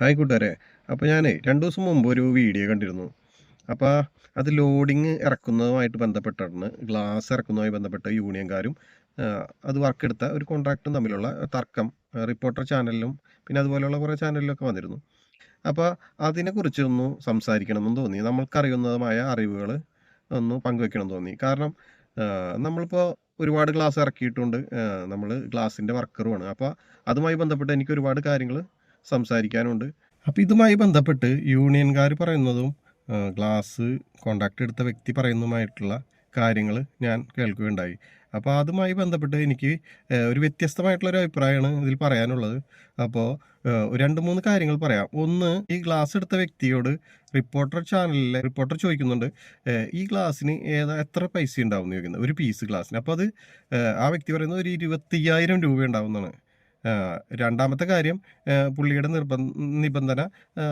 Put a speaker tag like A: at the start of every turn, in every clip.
A: Hi കൂട്ടുകാരെ. അപ്പോൾ ഞാൻ രണ്ട് ദിവസം മുമ്പ് ഒരു വീഡിയോ കണ്ടിരുന്നു. അപ്പോൾ അത് ലോഡിങ് ഇറക്കുന്നതുമായിട്ട് ബന്ധപ്പെട്ടാണ് ഗ്ലാസ് ഇറക്കുന്നതുമായി ബന്ധപ്പെട്ട യൂണിയൻകാരും അത് വർക്ക് എടുത്ത ഒരു കോൺട്രാക്റ്റും തമ്മിലുള്ള തർക്കം റിപ്പോർട്ടർ ചാനലിലും പിന്നെ അതുപോലെയുള്ള കുറേ ചാനലിലൊക്കെ വന്നിരുന്നു. അപ്പോൾ അതിനെക്കുറിച്ചൊന്ന് സംസാരിക്കണമെന്ന് തോന്നി. നമ്മൾക്കറിയുന്നതുമായ അറിവുകൾ ഒന്ന് പങ്കുവെക്കണം തോന്നി. കാരണം നമ്മളിപ്പോൾ ഒരുപാട് ഗ്ലാസ് ഇറക്കിയിട്ടുണ്ട്. നമ്മൾ ഗ്ലാസിന്റെ വർക്കറുമാണ് അപ്പോൾ അതുമായി ബന്ധപ്പെട്ട് എനിക്ക് ഒരുപാട് കാര്യങ്ങൾ സംസാരിക്കാനുണ്ട്. അപ്പോൾ ഇതുമായി ബന്ധപ്പെട്ട് യൂണിയൻകാർ പറയുന്നതും ഗ്ലാസ് കോണ്ടാക്ട് എടുത്ത വ്യക്തി പറയുന്നതുമായിട്ടുള്ള കാര്യങ്ങൾ ഞാൻ കേൾക്കുകയുണ്ടായി. അപ്പോൾ അതുമായി ബന്ധപ്പെട്ട് എനിക്ക് ഒരു വ്യത്യസ്തമായിട്ടുള്ള ഒരു അഭിപ്രായമാണ് ഇതിൽ പറയാനുള്ളത്. അപ്പോൾ രണ്ട് മൂന്ന് കാര്യങ്ങൾ പറയാം. ഒന്ന് ഈ ഗ്ലാസ് എടുത്ത വ്യക്തിയോട് റിപ്പോർട്ടർ ചാനലിലെ റിപ്പോർട്ടർ ചോദിക്കുന്നുണ്ട് ഈ ഗ്ലാസ്സിന് ഏതാ എത്ര പൈസ ഉണ്ടാവും എന്ന് ചോദിക്കുന്നത്. ഒരു പീസ് ഗ്ലാസ്സിന്. അപ്പോൾ അത് ആ, വ്യക്തി പറയുന്നത് ഒരു ഇരുപത്തയ്യായിരം രൂപ ഉണ്ടാവുന്നതാണ്. രണ്ടാമത്തെ കാര്യം പുള്ളിയുടെ നിർബന്ധ നിബന്ധന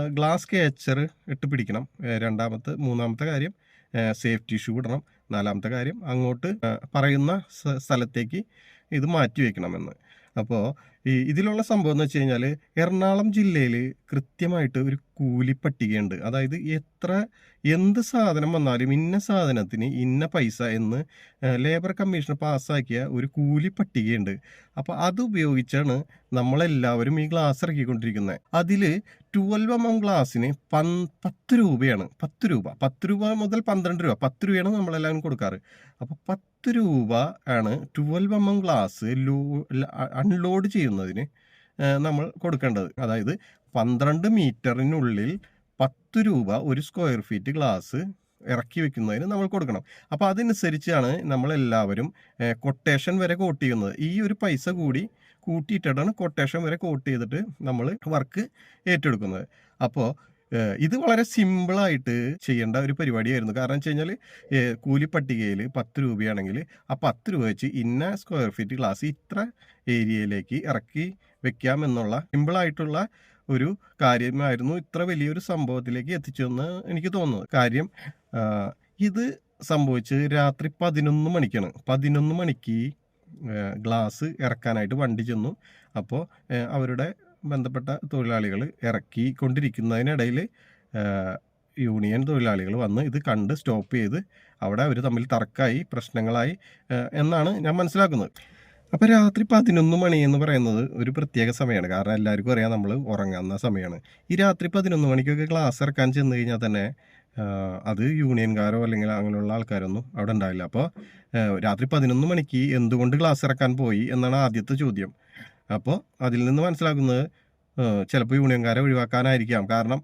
A: ഗ്ലാസ് കേച്ചർ ഇട്ട് പിടിക്കണം. രണ്ടാമത്തെ മൂന്നാമത്തെ കാര്യം സേഫ്റ്റി ഷൂ ഇടണം. നാലാമത്തെ കാര്യം അങ്ങോട്ട് പറയുന്ന സ്ഥലത്തേക്ക് ഇത് മാറ്റി വെക്കണമെന്ന്. അപ്പോൾ ഈ ഇതിലുള്ള സംഭവം എന്ന് വെച്ച് കഴിഞ്ഞാൽ എറണാകുളം ജില്ലയിൽ കൃത്യമായിട്ട് ഒരു കൂലിപ്പട്ടികയുണ്ട്. അതായത് എത്ര എന്ത് സാധനം വന്നാലും ഇന്ന സാധനത്തിന് ഇന്ന പൈസ എന്ന് ലേബർ കമ്മീഷൻ പാസ്സാക്കിയ ഒരു കൂലിപ്പട്ടികയുണ്ട്. അപ്പോൾ അത് ഉപയോഗിച്ചാണ് നമ്മളെല്ലാവരും ഈ ഗ്ലാസ് ഇറക്കിക്കൊണ്ടിരിക്കുന്നത് അതിൽ ട്വൽവ് എം എം ഗ്ലാസ്സിന് പൻ പത്ത് രൂപയാണ്. പത്ത് രൂപ. പത്ത് രൂപ മുതൽ പന്ത്രണ്ട് രൂപ. പത്ത് രൂപയാണ് നമ്മളെല്ലാവരും കൊടുക്കാറ്. അപ്പോൾ പത്ത് രൂപ ആണ് ട്വൽവ് എം എം ഗ്ലാസ് ലോ അൺലോഡ് ചെയ്യുന്നതിന് നമ്മൾ കൊടുക്കേണ്ടത്. അതായത് പന്ത്രണ്ട് മീറ്ററിനുള്ളിൽ പത്ത് രൂപ ഒരു സ്ക്വയർ ഫീറ്റ് ഗ്ലാസ് ഇറക്കി വെക്കുന്നതിന് നമ്മൾ കൊടുക്കണം. അപ്പോൾ അതനുസരിച്ചാണ് നമ്മളെല്ലാവരും കൊട്ടേഷൻ വരെ കോട്ട് ചെയ്യുന്നത്. ഈ ഒരു പൈസ കൂടി കൂട്ടിയിട്ടാണ് കൊട്ടേഷൻ വരെ കോട്ട് ചെയ്തിട്ട് നമ്മൾ വർക്ക് ഏറ്റെടുക്കുന്നത്. അപ്പോൾ ഇത് വളരെ സിമ്പിളായിട്ട് ചെയ്യേണ്ട ഒരു പരിപാടിയായിരുന്നു. കാരണം വെച്ച് കഴിഞ്ഞാൽ കൂലി പട്ടികയിൽ പത്ത് രൂപയാണെങ്കിൽ ആ പത്ത് രൂപ വെച്ച് ഇന്ന സ്ക്വയർ ഫീറ്റ് ഗ്ലാസ് ഇത്ര ഏരിയയിലേക്ക് ഇറക്കി വെക്കാമെന്നുള്ള സിമ്പിളായിട്ടുള്ള ഒരു കാര്യമായിരുന്നു ഇത്ര വലിയൊരു സംഭവത്തിലേക്ക് എത്തിച്ചതെന്ന് എനിക്ക് തോന്നുന്നത്. കാര്യം ഇത് സംഭവിച്ച് രാത്രി പതിനൊന്ന് മണിക്കാണ്. പതിനൊന്ന് മണിക്ക് ഗ്ലാസ് ഇറക്കാനായിട്ട് വണ്ടി ചെന്നു. അപ്പോൾ അവരുടെ ബന്ധപ്പെട്ട തൊഴിലാളികൾ ഇറക്കി കൊണ്ടിരിക്കുന്നതിനിടയിൽ യൂണിയൻ തൊഴിലാളികൾ വന്ന് ഇത് കണ്ട് സ്റ്റോപ്പ് ചെയ്ത് അവിടെ അവർ തമ്മിൽ തർക്കമായി പ്രശ്നങ്ങളായി എന്നാണ് ഞാൻ മനസ്സിലാക്കുന്നത്. അപ്പോൾ രാത്രി പതിനൊന്ന് മണി എന്ന് പറയുന്നത് ഒരു പ്രത്യേക സമയമാണ്. കാരണം എല്ലാവർക്കും അറിയാം നമ്മൾ ഉറങ്ങുന്ന സമയമാണ്. ഈ രാത്രി പതിനൊന്ന് മണിക്കൊക്കെ ക്ലാസ് ഇറക്കാൻ ചെന്ന് കഴിഞ്ഞാൽ തന്നെ അത് യൂണിയൻകാരോ അല്ലെങ്കിൽ അങ്ങനെയുള്ള ആൾക്കാരൊന്നും അവിടെ ഉണ്ടാവില്ല. അപ്പോൾ രാത്രി പതിനൊന്ന് മണിക്ക് എന്തുകൊണ്ട് ക്ലാസ് ഇറക്കാൻ പോയി എന്നാണ് ആദ്യത്തെ ചോദ്യം. അപ്പോൾ അതിൽ നിന്ന് മനസ്സിലാക്കുന്നത് ചിലപ്പോൾ യൂണിയൻകാരെ ഒഴിവാക്കാനായിരിക്കാം. കാരണം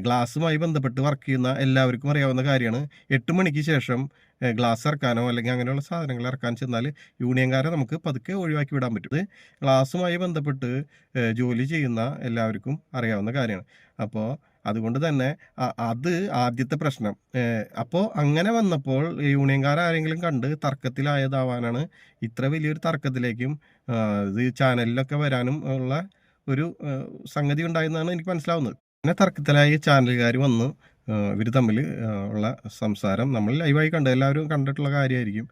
A: ഗ്ലാസ്സുമായി ബന്ധപ്പെട്ട് വർക്ക് ചെയ്യുന്ന എല്ലാവർക്കും അറിയാവുന്ന കാര്യമാണ്. എട്ട് മണിക്ക് ശേഷം ഗ്ലാസ് ഇറക്കാനോ അല്ലെങ്കിൽ അങ്ങനെയുള്ള സാധനങ്ങൾ ഇറക്കാൻ ചെന്നാൽ യൂണിയൻകാരെ നമുക്ക് പതുക്കെ ഒഴിവാക്കി വിടാൻ പറ്റും. ഇത് ഗ്ലാസ്സുമായി ബന്ധപ്പെട്ട് ജോലി ചെയ്യുന്ന എല്ലാവർക്കും അറിയാവുന്ന കാര്യമാണ്. അപ്പോൾ അതുകൊണ്ട് തന്നെ അത് ആദ്യത്തെ പ്രശ്നം. അപ്പോൾ അങ്ങനെ വന്നപ്പോൾ യൂണിയൻകാർ ആരെങ്കിലും കണ്ട് തർക്കത്തിലായതാവാനാണ് ഇത്ര വലിയൊരു തർക്കത്തിലേക്കും ഇത് ചാനലിലൊക്കെ വരാനും ഉള്ള ഒരു സംഗതി ഉണ്ടായെന്നാണ് എനിക്ക് മനസ്സിലാവുന്നത്. പിന്നെ തർക്കത്തിലായി ചാനലുകാർ വന്നു. ഇവർ തമ്മിൽ ഉള്ള സംസാരം നമ്മൾ ലൈവായി കണ്ട് എല്ലാവരും കണ്ടിട്ടുള്ള കാര്യമായിരിക്കും.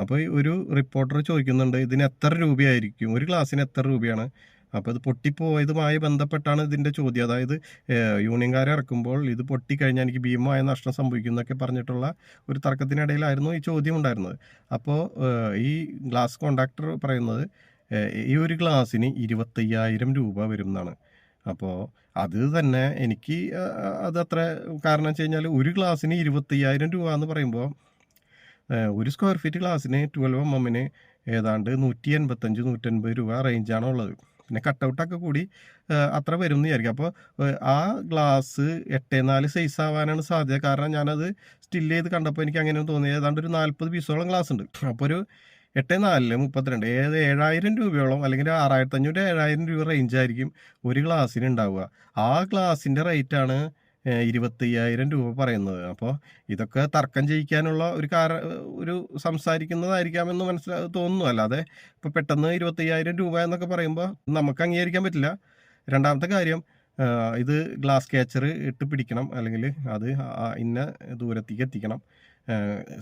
A: അപ്പോൾ ഒരു റിപ്പോർട്ടർ ചോദിക്കുന്നുണ്ട് ഇതിന് എത്ര രൂപയായിരിക്കും? ഒരു ക്ലാസ്സിന് എത്ര രൂപയാണ്? അപ്പോൾ ഇത് പൊട്ടിപ്പോയതുമായി ബന്ധപ്പെട്ടാണ് ഇതിന്റെ ചോദ്യം. അതായത് യൂണിയൻകാരെ ഇറക്കുമ്പോൾ ഇത് പൊട്ടിക്കഴിഞ്ഞാൽ എനിക്ക് ഭീമമായ നഷ്ടം സംഭവിക്കും എന്നൊക്കെ പറഞ്ഞിട്ടുള്ള ഒരു തർക്കത്തിനിടയിലായിരുന്നു ഈ ചോദ്യം ഉണ്ടായിരുന്നത്. അപ്പോൾ ഈ ഗ്ലാസ് കോണ്ടാക്ടർ പറയുന്നത് ഈ ഒരു ഗ്ലാസ്സിന് ഇരുപത്തയ്യായിരം രൂപ വരും എന്നാണ് അപ്പോൾ അത് തന്നെ എനിക്ക് അത് അത്ര കാരണം വെച്ച് കഴിഞ്ഞാൽ ഒരു ഗ്ലാസ്സിന് ഇരുപത്തയ്യായിരം രൂപ എന്ന് പറയുമ്പോൾ ഒരു സ്ക്വയർ ഫീറ്റ് ഗ്ലാസ്സിന് ട്വൽവ് എം എമ്മിന് ഏതാണ്ട് നൂറ്റി എൺപത്തഞ്ച് നൂറ്റൻപത് രൂപ റേഞ്ചാണ് ഉള്ളത്. പിന്നെ കട്ടൗട്ടൊക്കെ കൂടി അത്ര വരും എന്ന് വിചാരിക്കും അപ്പോൾ ആ ഗ്ലാസ് എട്ടേ നാല് സൈസ് ആവാനാണ് സാധ്യത. കാരണം ഞാനത് സ്റ്റിൽ ചെയ്ത് കണ്ടപ്പോൾ എനിക്ക് അങ്ങനെ തോന്നി. ഏതാണ്ട് ഒരു നാൽപ്പത് പീസോളം ഗ്ലാസ് ഉണ്ട്. അപ്പോൾ ഒരു എട്ട് നാലിൽ മുപ്പത്തിരണ്ട് ഏത് ഏഴായിരം രൂപയോളം അല്ലെങ്കിൽ ആറായിരത്തി അഞ്ഞൂറ് ഏഴായിരം രൂപ റേഞ്ച് ആയിരിക്കും ഒരു ഗ്ലാസ്സിന് ഉണ്ടാവുക ആ ഗ്ലാസിന്റെ റേറ്റാണ് ഇരുപത്തയ്യായിരം രൂപ പറയുന്നത്. അപ്പോൾ ഇതൊക്കെ തർക്കം ചെയ്യിക്കാനുള്ള ഒരു കാര ഒരു സംസാരിക്കുന്നതായിരിക്കാമെന്ന് മനസ്സിലാ തോന്നുന്നു. അല്ലാതെ ഇപ്പോൾ പെട്ടെന്ന് ഇരുപത്തയ്യായിരം രൂപ എന്നൊക്കെ പറയുമ്പോൾ നമുക്ക് അംഗീകരിക്കാൻ പറ്റില്ല. രണ്ടാമത്തെ കാര്യം ഇത് ഗ്ലാസ് ക്യാച്ചർ ഇട്ട് പിടിക്കണം. അല്ലെങ്കിൽ അത് ഇന്ന ദൂരത്തേക്ക് എത്തിക്കണം.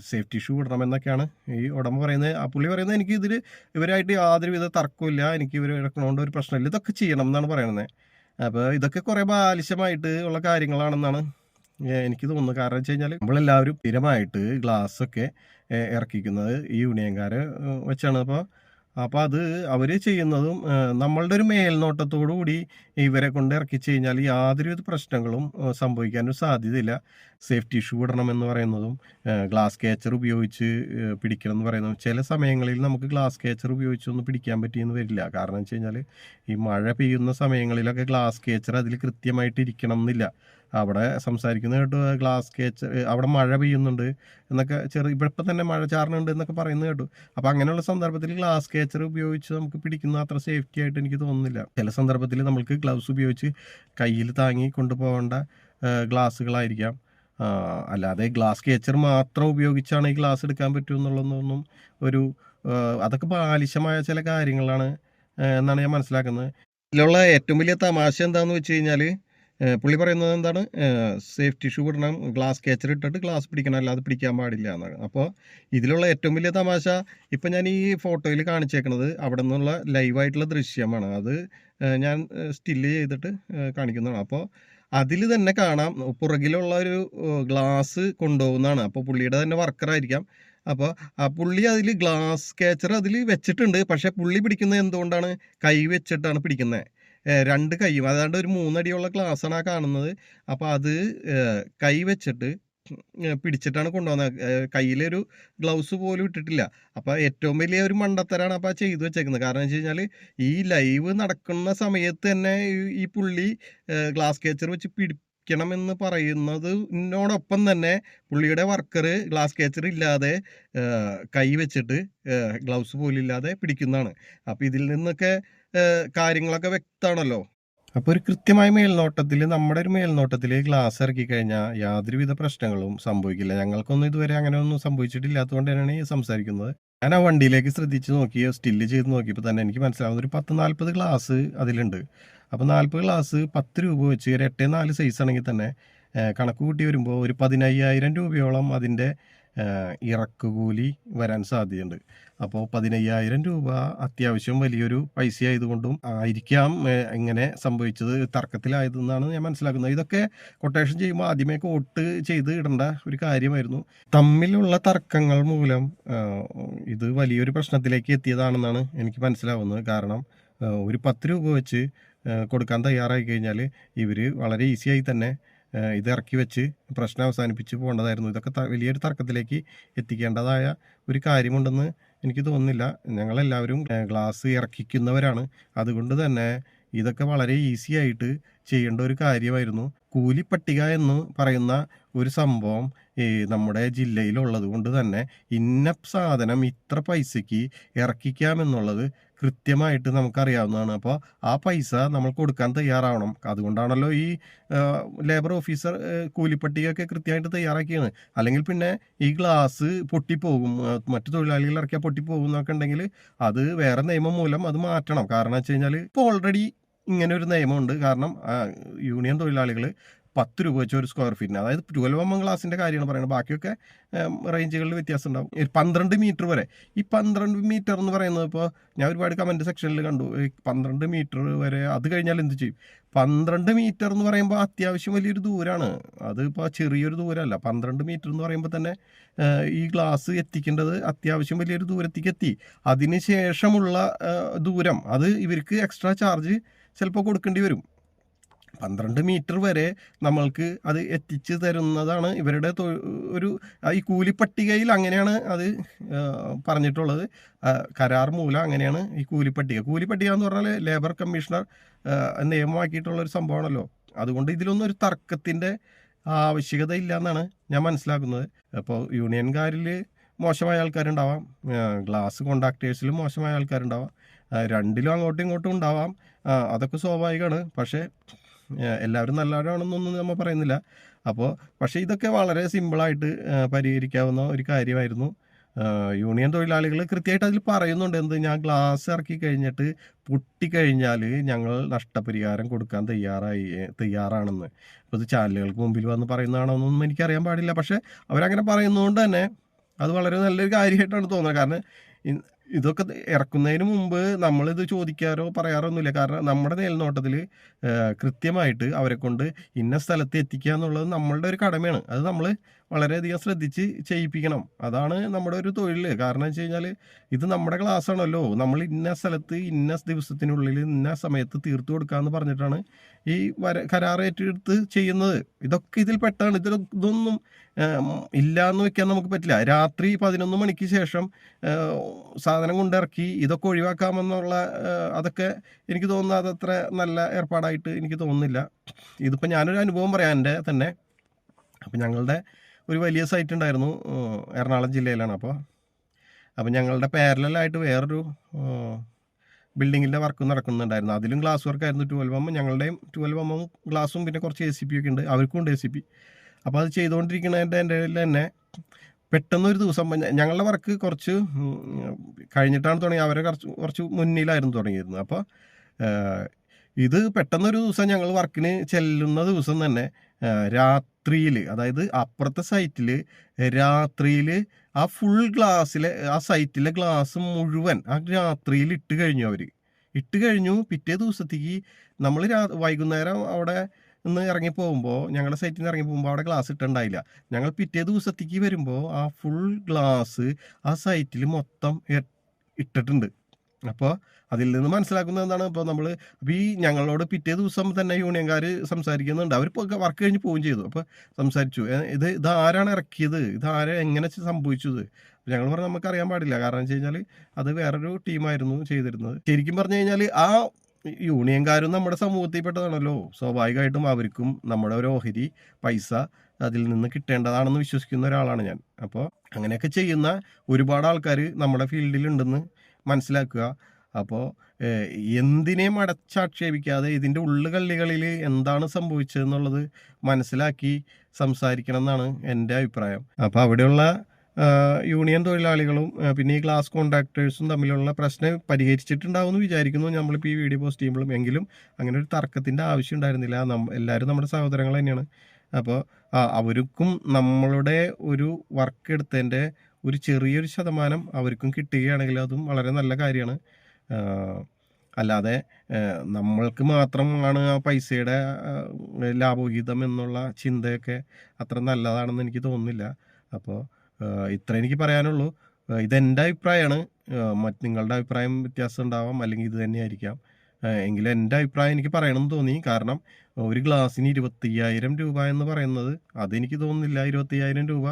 A: സേഫ്റ്റി ഷൂ ഇടണം എന്നൊക്കെയാണ് ഈ ഉടമ പറയുന്നത്. ആ പുള്ളി പറയുന്നത് എനിക്ക് ഇതിൽ ഇവരായിട്ട് യാതൊരുവിധ തർക്കമില്ല എനിക്ക് ഇവർ ഇറക്കണോണ്ട് ഒരു പ്രശ്നമില്ല. ഇതൊക്കെ ചെയ്യണം എന്നാണ് പറയുന്നത്. അപ്പോൾ ഇതൊക്കെ കുറേ ബാലിശമായിട്ട് ഉള്ള കാര്യങ്ങളാണെന്നാണ് എനിക്ക് തോന്നുന്നത്. കാരണം വെച്ച് കഴിഞ്ഞാൽ നമ്മളെല്ലാവരും സ്ഥിരമായിട്ട് ഗ്ലാസ്സൊക്കെ ഇറക്കിക്കുന്നത് ഈ യൂണിയൻകാരെ ഏ, വെച്ചാണ്. അപ്പോൾ അപ്പോൾ അത് അവർ ചെയ്യുന്നതും നമ്മളുടെ ഒരു മേൽനോട്ടത്തോടു കൂടി ഇവരെ കൊണ്ട് ഇറക്കിച്ച് കഴിഞ്ഞാൽ യാതൊരുവിധ പ്രശ്നങ്ങളും സംഭവിക്കാനും സാധ്യതയില്ല. സേഫ്റ്റി ഷൂ ഇടണം എന്ന് പറയുന്നതും ഗ്ലാസ് കേച്ചർ ഉപയോഗിച്ച് പിടിക്കണം എന്ന് പറയുന്നതും ചില സമയങ്ങളിൽ നമുക്ക് ഗ്ലാസ് കേച്ചർ ഉപയോഗിച്ചൊന്നും പിടിക്കാൻ പറ്റിയെന്ന് വരില്ല. കാരണം വെച്ച് കഴിഞ്ഞാൽ ഈ മഴ പെയ്യുന്ന സമയങ്ങളിലൊക്കെ ഗ്ലാസ് കേച്ചർ അതിൽ കൃത്യമായിട്ട് ഇരിക്കണം എന്നില്ല അവിടെ സംസാരിക്കുന്ന. കേട്ടു ഗ്ലാസ് കേച്ച് അവിടെ മഴ പെയ്യുന്നുണ്ട് എന്നൊക്കെ ചെറു ഇവിടെ ഇപ്പം തന്നെ മഴ ചാറുന്നുണ്ട് എന്നൊക്കെ പറയുന്നത് കേട്ടു. അപ്പോൾ അങ്ങനെയുള്ള സന്ദർഭത്തിൽ ഗ്ലാസ് കേച്ചർ ഉപയോഗിച്ച് നമുക്ക് പിടിക്കുന്ന അത്ര സേഫ്റ്റി ആയിട്ട് എനിക്ക് തോന്നുന്നില്ല. ചില സന്ദർഭത്തിൽ നമുക്ക് ഗ്ലൗസ് ഉപയോഗിച്ച് കയ്യിൽ താങ്ങി കൊണ്ടുപോകേണ്ട ഗ്ലാസ്സുകളായിരിക്കാം. അല്ലാതെ ഗ്ലാസ് കേച്ചർ മാത്രം ഉപയോഗിച്ചാണ് ഈ ഗ്ലാസ് എടുക്കാൻ പറ്റൂ എന്നുള്ളതൊന്നും ഒരു അതൊക്കെ ബാലിശമായ ചില കാര്യങ്ങളാണ് എന്നാണ് ഞാൻ മനസ്സിലാക്കുന്നത്. ഇതിലുള്ള ഏറ്റവും വലിയ തമാശ എന്താണെന്ന് വെച്ച് കഴിഞ്ഞാൽ പുള്ളി പറയുന്നത് എന്താണ്? സേഫ്റ്റി ഷൂ ഇടണം ഗ്ലാസ് കേച്ചർ ഇട്ടിട്ട് ഗ്ലാസ് പിടിക്കണം അല്ലാതെ പിടിക്കാൻ പാടില്ല എന്നാണ്. അപ്പോൾ ഇതിലുള്ള ഏറ്റവും വലിയ തമാശ ഇപ്പം ഞാൻ ഈ ഫോട്ടോയിൽ കാണിച്ചേക്കുന്നത് അവിടെ നിന്നുള്ള ലൈവായിട്ടുള്ള ദൃശ്യമാണ്. അത് ഞാൻ സ്റ്റില്ല് ചെയ്തിട്ട് കാണിക്കുന്നതാണ്. അപ്പോൾ അതിൽ തന്നെ കാണാം പുറകിലുള്ള ഒരു ഗ്ലാസ് കൊണ്ടുപോകുന്നതാണ്. അപ്പോൾ പുള്ളിയുടെ തന്നെ വർക്കറായിരിക്കാം അപ്പോൾ ആ പുള്ളി അതിൽ ഗ്ലാസ് കേച്ചർ അതിൽ വെച്ചിട്ടുണ്ട്. പക്ഷേ പുള്ളി പിടിക്കുന്നത് എന്തുകൊണ്ടാണ്? കൈ വെച്ചിട്ടാണ് പിടിക്കുന്നത്. രണ്ട് കൈയും. അതാണ്ട് ഒരു മൂന്നടിയുള്ള ആണ് ആ കാണുന്നത്. അപ്പോൾ അത് കൈ വെച്ചിട്ട് പിടിച്ചിട്ടാണ് കൊണ്ടുവന്നത് കയ്യിലൊരു ഗ്ലൗസ് പോലും ഇട്ടിട്ടില്ല. അപ്പോൾ ഏറ്റവും വലിയ ഒരു മണ്ടത്തരാണ് അപ്പോൾ ചെയ്തു വെച്ചേക്കുന്നത്. കാരണം വെച്ച് കഴിഞ്ഞാൽ ഈ ലൈവ് നടക്കുന്ന സമയത്ത് തന്നെ ഈ- പുള്ളി ഗ്ലാസ് കേച്ചർ വെച്ച് പറയുന്നത് പറയുന്നതിനോടൊപ്പം തന്നെ പുള്ളിയുടെ വർക്കർ ഗ്ലാസ് കേച്ചർ ഇല്ലാതെ കൈ വെച്ചിട്ട് ഗ്ലൗസ് പോലും ഇല്ലാതെ പിടിക്കുന്നതാണ്. അപ്പോൾ ഇതിൽ നിന്നൊക്കെ കാര്യങ്ങളൊക്കെ വ്യക്തമാണല്ലോ. അപ്പോൾ ഒരു കൃത്യമായ മേൽനോട്ടത്തിൽ നമ്മുടെ ഒരു മേൽനോട്ടത്തിൽ ഗ്ലാസ് ഇറക്കി കഴിഞ്ഞാൽ യാതൊരുവിധ പ്രശ്നങ്ങളും സംഭവിക്കില്ല. ഞങ്ങൾക്കൊന്നും ഇതുവരെ അങ്ങനെ ഒന്നും സംഭവിച്ചിട്ടില്ലാത്തതുകൊണ്ട് തന്നെയാണ് ഈ സംസാരിക്കുന്നത്. ഞാൻ ആ വണ്ടിയിലേക്ക് ശ്രദ്ധിച്ച് നോക്കി സ്റ്റില്ല് ചെയ്ത് നോക്കിയപ്പോൾ തന്നെ എനിക്ക് മനസ്സിലാവുന്ന ഒരു പത്ത് നാൽപ്പത് ഗ്ലാസ് അതിലുണ്ട്. അപ്പോൾ നാൽപ്പത് ഗ്ലാസ് പത്ത് രൂപ വെച്ച് ഒരു എട്ടേ നാല് സൈസ് ആണെങ്കിൽ തന്നെ കണക്ക് കൂട്ടി വരുമ്പോൾ ഒരു പതിനയ്യായിരം രൂപയോളം അതിന്റെ ഇറക്കുകൂലി വരാൻ സാധ്യതയുണ്ട്. അപ്പോൾ പതിനയ്യായിരം രൂപ അത്യാവശ്യം വലിയൊരു പൈസ ആയതുകൊണ്ടും ആയിരിക്കാം എങ്ങനെ സംഭവിച്ചത് തർക്കത്തിലായതെന്നാണ് ഞാൻ മനസ്സിലാക്കുന്നത്. ഇതൊക്കെ കൊട്ടേഷൻ ചെയ്യുമ്പോൾ ആദ്യമേ കോട്ട് ചെയ്ത് ഇടേണ്ട ഒരു കാര്യമായിരുന്നു. തമ്മിലുള്ള തർക്കങ്ങൾ മൂലം ഇത് വലിയൊരു പ്രശ്നത്തിലേക്ക് എത്തിയതാണെന്നാണ് എനിക്ക് മനസ്സിലാവുന്നത്. കാരണം ഒരു പത്ത് രൂപ വെച്ച് കൊടുക്കാൻ തയ്യാറായി കഴിഞ്ഞാൽ ഇവർ വളരെ ഈസിയായി തന്നെ ഇത് ഇറക്കി വെച്ച് പ്രശ്നം അവസാനിപ്പിച്ച് പോകേണ്ടതായിരുന്നു. ഇതൊക്കെ വലിയൊരു തർക്കത്തിലേക്ക് എത്തിക്കേണ്ടതായ ഒരു കാര്യമുണ്ടെന്ന് എനിക്ക് തോന്നുന്നില്ല. ഞങ്ങളെല്ലാവരും ഗ്ലാസ് ഇറക്കിക്കുന്നവരാണ്. അതുകൊണ്ട് തന്നെ ഇതൊക്കെ വളരെ ഈസി ആയിട്ട് ചെയ്യേണ്ട ഒരു കാര്യമായിരുന്നു. കൂലിപ്പട്ടിക എന്ന് പറയുന്ന ഒരു സംഭവം നമ്മുടെ ജില്ലയിലുള്ളത് കൊണ്ട് തന്നെ ഇന്ന സാധനം ഇത്ര പൈസയ്ക്ക് ഇറക്കിക്കാമെന്നുള്ളത് കൃത്യമായിട്ട് നമുക്കറിയാവുന്നതാണ്. അപ്പോൾ ആ പൈസ നമ്മൾ കൊടുക്കാൻ തയ്യാറാവണം. അതുകൊണ്ടാണല്ലോ ഈ ലേബർ ഓഫീസർ കൂലിപ്പട്ടികയൊക്കെ കൃത്യമായിട്ട് തയ്യാറാക്കിയാണ് അല്ലെങ്കിൽ പിന്നെ ഈ ഗ്ലാസ് പൊട്ടിപ്പോകും. മറ്റു തൊഴിലാളികൾ ഇറക്കിയാൽ പൊട്ടിപ്പോകും എന്നൊക്കെ ഉണ്ടെങ്കിൽ അത് വേറെ നിയമം മൂലം അത് മാറ്റണം. കാരണം വെച്ച് കഴിഞ്ഞാൽ ഇപ്പോൾ ഓൾറെഡി ഇങ്ങനെ ഒരു നിയമമുണ്ട്. കാരണം യൂണിയൻ തൊഴിലാളികൾ പത്ത് രൂപ വെച്ച് ഒരു സ്ക്വയർ ഫീറ്റിന് അതായത് ട്വൽവ് എം എം ഗ്ലാസിന്റെ കാര്യമാണ് പറയുന്നത്. ബാക്കിയൊക്കെ റേഞ്ചുകളിൽ വ്യത്യാസം ഉണ്ടാവും. ഈ പന്ത്രണ്ട് മീറ്റർ വരെ. ഈ പന്ത്രണ്ട് മീറ്റർ എന്ന് പറയുന്നത് ഇപ്പോൾ ഞാൻ ഒരുപാട് കമന്റ് സെക്ഷനിൽ കണ്ടു. പന്ത്രണ്ട് മീറ്റർ വരെ അത് കഴിഞ്ഞാൽ എന്ത് ചെയ്യും? പന്ത്രണ്ട് മീറ്റർ എന്ന് പറയുമ്പോൾ അത്യാവശ്യം വലിയൊരു ദൂരമാണ് അത് ഇപ്പോൾ ചെറിയൊരു ദൂരമല്ല പന്ത്രണ്ട് മീറ്റർ എന്ന് പറയുമ്പോൾ തന്നെ ഈ ഗ്ലാസ് എത്തിക്കേണ്ടത് അത്യാവശ്യം വലിയൊരു ദൂരത്തേക്ക് എത്തി. അതിന് ശേഷമുള്ള ദൂരം. അത് ഇവർക്ക് എക്സ്ട്രാ ചാർജ് ചിലപ്പോൾ കൊടുക്കേണ്ടി വരും. പന്ത്രണ്ട് മീറ്റർ വരെ നമ്മൾക്ക് അത് എത്തിച്ചു തരുന്നതാണ് ഇവരുടെ ഒരു ഈ കൂലിപ്പട്ടികയിൽ അങ്ങനെയാണ് അത് പറഞ്ഞിട്ടുള്ളത്. കരാർ മൂലം അങ്ങനെയാണ് ഈ കൂലിപ്പട്ടിക. കൂലിപ്പട്ടിക എന്ന് പറഞ്ഞാൽ ലേബർ കമ്മീഷണർ നിയമമാക്കിയിട്ടുള്ള ഒരു സംഭവമാണല്ലോ. അതുകൊണ്ട് ഇതിലൊന്നും ഒരു തർക്കത്തിന്റെ ആവശ്യകത ഇല്ല എന്നാണ് ഞാൻ മനസ്സിലാക്കുന്നത്. അപ്പോൾ യൂണിയൻകാരിൽ മോശമായ ആൾക്കാരുണ്ടാവാം ഗ്ലാസ് കോണ്ടാക്ടേഴ്സിലും മോശമായ ആൾക്കാരുണ്ടാവാം രണ്ടിലും അങ്ങോട്ടും ഇങ്ങോട്ടും ഉണ്ടാവാം അതൊക്കെ സ്വാഭാവികമാണ്. പക്ഷേ എല്ലാവരും നല്ലവരാണെന്നൊന്നും നമ്മൾ പറയുന്നില്ല. അപ്പോൾ പക്ഷേ ഇതൊക്കെ വളരെ സിമ്പിളായിട്ട് പരിഹരിക്കാവുന്ന ഒരു കാര്യമായിരുന്നു. യൂണിയൻ തൊഴിലാളികൾ കൃത്യമായിട്ട് അതിൽ പറയുന്നുണ്ട്. എന്ത് ഞാൻ ഗ്ലാസ് ഇറക്കി കഴിഞ്ഞിട്ട് പൊട്ടിക്കഴിഞ്ഞാൽ ഞങ്ങൾ നഷ്ടപരിഹാരം കൊടുക്കാൻ തയ്യാറായി തയ്യാറാണെന്ന്. അപ്പോൾ ഇത് ചാനലുകൾക്ക് മുമ്പിൽ വന്ന് പറയുന്നതാണോന്നൊന്നും എനിക്കറിയാൻ പാടില്ല. പക്ഷേ അവരങ്ങനെ പറയുന്നതുകൊണ്ട് തന്നെ അത് വളരെ നല്ലൊരു കാര്യമായിട്ടാണ് തോന്നുന്നത്. കാരണം ഇതൊക്കെ ഇറക്കുന്നതിന് മുമ്പ് നമ്മളിത് ചോദിക്കാറോ പറയാറോ ഒന്നുമില്ല കാരണം നമ്മുടെ മേൽനോട്ടത്തിൽ കൃത്യമായിട്ട് അവരെ കൊണ്ട് ഇന്ന സ്ഥലത്ത് എത്തിക്കുക എന്നുള്ളത് നമ്മളുടെ ഒരു കടമയാണ്. അത് നമ്മൾ വളരെയധികം ശ്രദ്ധിച്ച് ചെയ്യിപ്പിക്കണം. അതാണ് നമ്മുടെ ഒരു തൊഴിൽ കാരണം വെച്ച് കഴിഞ്ഞാൽ ഇത് നമ്മുടെ ക്ലാസ് ആണല്ലോ നമ്മൾ ഇന്ന സ്ഥലത്ത് ഇന്ന ദിവസത്തിനുള്ളിൽ ഇന്ന സമയത്ത് തീർത്തു കൊടുക്കുക എന്ന് പറഞ്ഞിട്ടാണ് ഈ വര കരാറേറ്റെടുത്ത് ചെയ്യുന്നത്. ഇതൊക്കെ ഇതിൽ പെട്ടാണ്. ഇതിൽ ഇതൊന്നും ഇല്ല എന്ന് വെക്കാൻ നമുക്ക് പറ്റില്ല. രാത്രി പതിനൊന്ന് മണിക്ക് ശേഷം ഏഹ്, സാധനം കൊണ്ടിറക്കി ഇതൊക്കെ ഒഴിവാക്കാമെന്നുള്ള അതൊക്കെ എനിക്ക് തോന്നുന്നത് അതത്ര നല്ല ഏർപ്പാടായിട്ട് എനിക്ക് തോന്നുന്നില്ല. ഇതിപ്പോൾ ഞാനൊരു അനുഭവം പറയാം എന്റെ തന്നെ. അപ്പോൾ ഞങ്ങളുടെ ഒരു വലിയ സൈറ്റ് ഉണ്ടായിരുന്നു എറണാകുളം ജില്ലയിലാണ്. അപ്പോൾ അപ്പം ഞങ്ങളുടെ പാരലായിട്ട് വേറൊരു ബിൽഡിങ്ങിന്റെ വർക്ക് നടക്കുന്നുണ്ടായിരുന്നു. അതിലും ഗ്ലാസ് വർക്കായിരുന്നു ട്വൽവ് എം ഞങ്ങളുടെയും ട്വൽവ് എമ്മും ഗ്ലാസും പിന്നെ കുറച്ച് എ സി പി ഒക്കെ ഉണ്ട്. അവർക്കും ഉണ്ട് എ സി പി അപ്പോൾ അത് ചെയ്തുകൊണ്ടിരിക്കുന്നതിന്റെ എന്റെ കയ്യിൽ തന്നെ പെട്ടെന്നൊരു ദിവസം ഞങ്ങളുടെ വർക്ക് കുറച്ച് കഴിഞ്ഞിട്ടാണ് തുടങ്ങി അവരെ കുറച്ച് കുറച്ച് മുന്നിലായിരുന്നു തുടങ്ങിയിരുന്നത്. അപ്പോൾ ഇത് പെട്ടെന്നൊരു ദിവസം ഞങ്ങൾ വർക്കിന് ചെല്ലുന്ന ദിവസം തന്നെ രാത്രിയിൽ അതായത് അപ്പുറത്തെ സൈറ്റിൽ രാത്രിയിൽ ആ ഫുൾ ഗ്ലാസ്സിലെ ആ സൈറ്റിലെ ഗ്ലാസ് മുഴുവൻ ആ രാത്രിയിൽ ഇട്ട് കഴിഞ്ഞു അവർ ഇട്ട് കഴിഞ്ഞു പിറ്റേ ദിവസത്തേക്ക് നമ്മൾ രാ വൈകുന്നേരം അവിടെ നിന്ന് ഇറങ്ങി പോകുമ്പോൾ ഞങ്ങളുടെ സൈറ്റിൽ നിന്ന് ഇറങ്ങി പോകുമ്പോൾ അവിടെ ഗ്ലാസ് ഇട്ടുണ്ടായില്ല. ഞങ്ങൾ പിറ്റേ ദിവസത്തേക്ക് വരുമ്പോൾ ആ ഫുൾ ഗ്ലാസ് ആ സൈറ്റിൽ മൊത്തം ഇട്ടിട്ടുണ്ട്. അപ്പോൾ അതിൽ നിന്ന് മനസ്സിലാക്കുന്നത് എന്താണ്? ഇപ്പോൾ നമ്മൾ ഈ ഞങ്ങളോട് പിറ്റേ ദിവസം തന്നെ യൂണിയൻകാർ സംസാരിക്കുന്നുണ്ട്. അവർ വർക്ക് കഴിഞ്ഞ് പോവുകയും ചെയ്തു. അപ്പോൾ സംസാരിച്ചു. ഇത് ഇത് ആരാണ് ഇറക്കിയത്? ഇത് ആരാ എങ്ങനെ സംഭവിച്ചത്? ഞങ്ങൾ പറഞ്ഞാൽ നമുക്ക് അറിയാൻ പാടില്ല. കാരണം വെച്ച് കഴിഞ്ഞാൽ അത് വേറൊരു ടീമായിരുന്നു ചെയ്തിരുന്നത്. ശരിക്കും പറഞ്ഞു കഴിഞ്ഞാൽ ആ യൂണിയൻകാരും നമ്മുടെ സമൂഹത്തിൽപ്പെട്ടതാണല്ലോ. സ്വാഭാവികമായിട്ടും അവർക്കും നമ്മുടെ ഒരു ഓഹരി പൈസ അതിൽ നിന്ന് കിട്ടേണ്ടതാണെന്ന് വിശ്വസിക്കുന്ന ഒരാളാണ് ഞാൻ. അപ്പോൾ അങ്ങനെയൊക്കെ ചെയ്യുന്ന ഒരുപാട് ആൾക്കാർ നമ്മുടെ ഫീൽഡിൽ ഉണ്ടെന്ന് മനസ്സിലാക്കുക. അപ്പോൾ എന്തിനേയും അടച്ചാക്ഷേപിക്കാതെ ഇതിന്റെ ഉള്ളുകള്ളികളിൽ എന്താണ് സംഭവിച്ചതെന്നുള്ളത് മനസ്സിലാക്കി സംസാരിക്കണം എന്നാണ് എന്റെ അഭിപ്രായം. അപ്പോൾ അവിടെയുള്ള യൂണിയൻ തൊഴിലാളികളും പിന്നെ ഈ ക്ലാസ് കോൺട്രാക്ടേഴ്സും തമ്മിലുള്ള പ്രശ്നം പരിഹരിച്ചിട്ടുണ്ടാവുമെന്ന് വിചാരിക്കുന്നു. നമ്മളിപ്പോൾ ഈ വീഡിയോ പോസ്റ്റ് ചെയ്യുമ്പോഴും എങ്കിലും അങ്ങനെ ഒരു തർക്കത്തിന്റെ ആവശ്യം ഉണ്ടായിരുന്നില്ല. എല്ലാവരും നമ്മുടെ സഹോദരങ്ങൾ തന്നെയാണ്. അപ്പോൾ അവർക്കും നമ്മളുടെ ഒരു വർക്ക് എടുത്തതിന്റെ ഒരു ചെറിയൊരു ശതമാനം അവർക്കും കിട്ടുകയാണെങ്കിൽ അതും വളരെ നല്ല കാര്യമാണ്. അല്ലാതെ നമ്മൾക്ക് മാത്രമാണ് ആ പൈസയുടെ ലാഭോഹിതം എന്നുള്ള ചിന്തയൊക്കെ അത്ര നല്ലതാണെന്ന് എനിക്ക് തോന്നുന്നില്ല. അപ്പോൾ ഇത്ര എനിക്ക് പറയാനുള്ളൂ. ഇതെന്റെ അഭിപ്രായമാണ് മറ്റ് നിങ്ങളുടെ അഭിപ്രായം വ്യത്യാസം ഉണ്ടാവാം അല്ലെങ്കിൽ ഇത് തന്നെയായിരിക്കാം. എങ്കിലും എന്റെ അഭിപ്രായം എനിക്ക് പറയണമെന്ന് തോന്നി. കാരണം ഒരു ഗ്ലാസ്സിന് ഇരുപത്തയ്യായിരം രൂപ എന്ന് പറയുന്നത് അതെനിക്ക് തോന്നുന്നില്ല. ഇരുപത്തയ്യായിരം രൂപ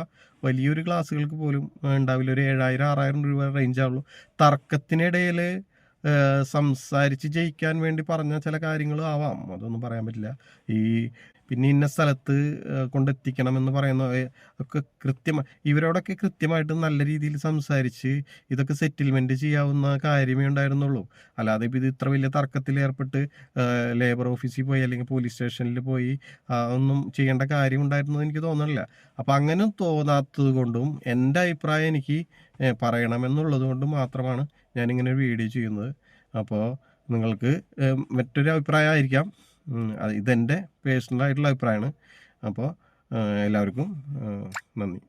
A: വലിയൊരു ഗ്ലാസ്സുകൾക്ക് പോലും ഉണ്ടാവില്ല. ഒരു ഏഴായിരം ആറായിരം രൂപ റേഞ്ച് ആവുള്ളൂ തർക്കത്തിനിടയിൽ സംസാരിച്ച് ജയിക്കാൻ വേണ്ടി പറഞ്ഞ ചില കാര്യങ്ങൾ ആവാം. അതൊന്നും പറയാൻ പറ്റില്ല. ഈ പിന്നെ ഇന്ന സ്ഥലത്ത് കൊണ്ടെത്തിക്കണം എന്ന് പറയുന്ന ഒക്കെ കൃത്യമായി ഇവരോടൊക്കെ കൃത്യമായിട്ട് നല്ല രീതിയിൽ സംസാരിച്ച് ഇതൊക്കെ സെറ്റിൽമെന്റ് ചെയ്യാവുന്ന കാര്യമേ ഉണ്ടായിരുന്നുള്ളൂ. അല്ലാതെ ഇത് ഇത്ര വലിയ തർക്കത്തിൽ ഏർപ്പെട്ട് ലേബർ ഓഫീസിൽ പോയി അല്ലെങ്കിൽ പോലീസ് സ്റ്റേഷനിൽ പോയി ഒന്നും ചെയ്യേണ്ട കാര്യം ഉണ്ടായിരുന്നു എനിക്ക് തോന്നുന്നില്ല. അപ്പം അങ്ങനെ തോന്നാത്തത് കൊണ്ടും എന്റെ അഭിപ്രായം എനിക്ക് പറയണമെന്നുള്ളത് കൊണ്ട് മാത്രമാണ് ഞാനിങ്ങനെ വീഡിയോ ചെയ്യുന്നത്. അപ്പോൾ നിങ്ങൾക്ക് മറ്റൊരു അഭിപ്രായമായിരിക്കാം ഇതെന്റെ പേഴ്സണലായിട്ടുള്ള അഭിപ്രായമാണ്. അപ്പോൾ എല്ലാവർക്കും നന്ദി.